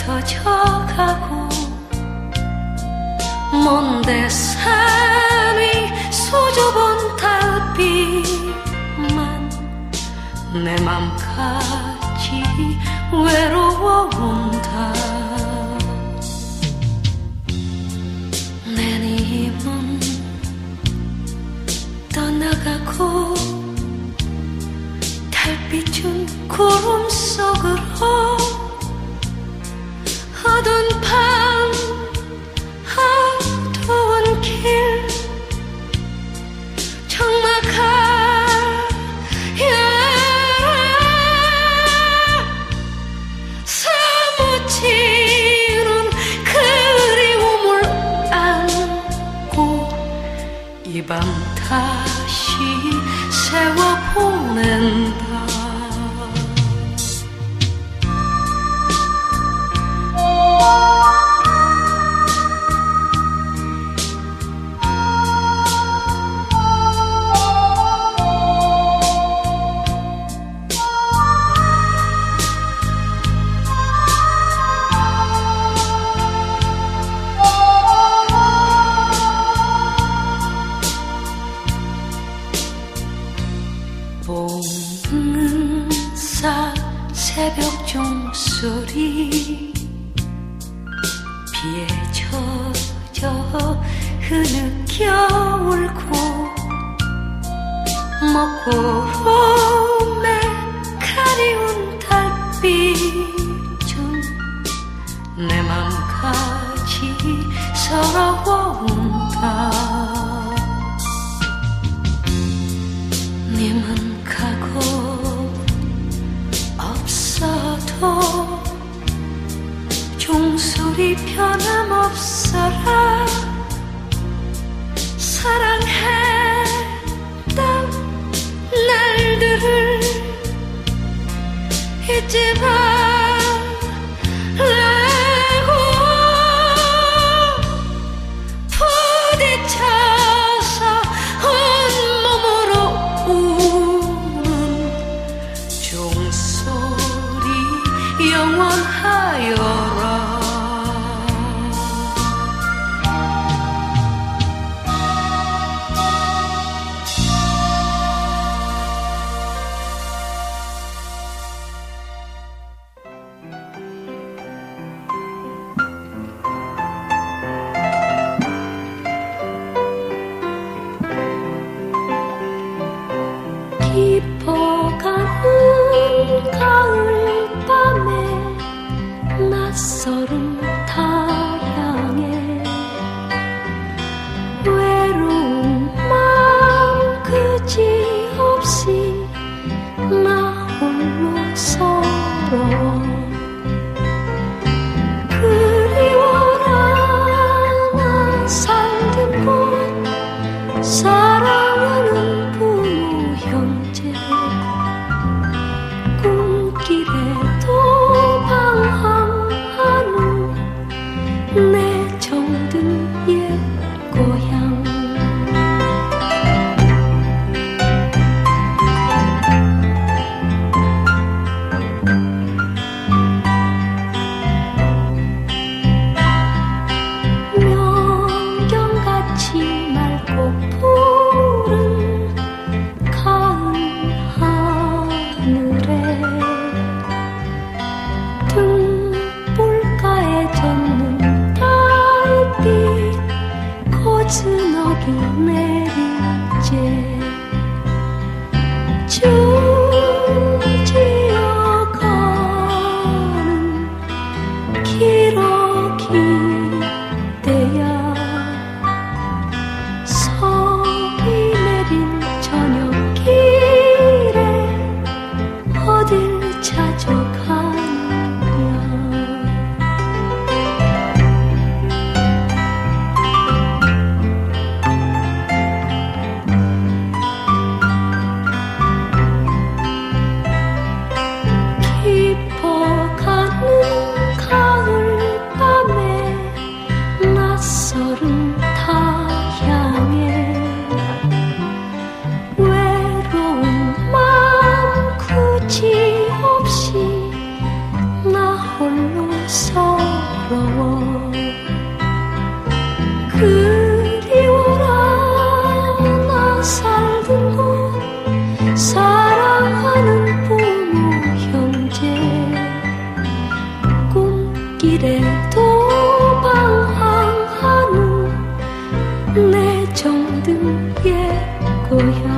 흩어져 가고 먼데 산위 수줍은 달빛만 내 맘까지 외로워 온다. 내 님은 떠나가고 달빛은 구름 속으로 봉은사 새벽 종소리 비에 젖어 흐느껴 울고 먹구름에 가리운 달빛은 내 맘까지 서러워온다. 님은 없어도 종소리 변함없어라. 사랑했던 날들을 잊지 말 길에도 방황하는 내 정든 내 정든 예고야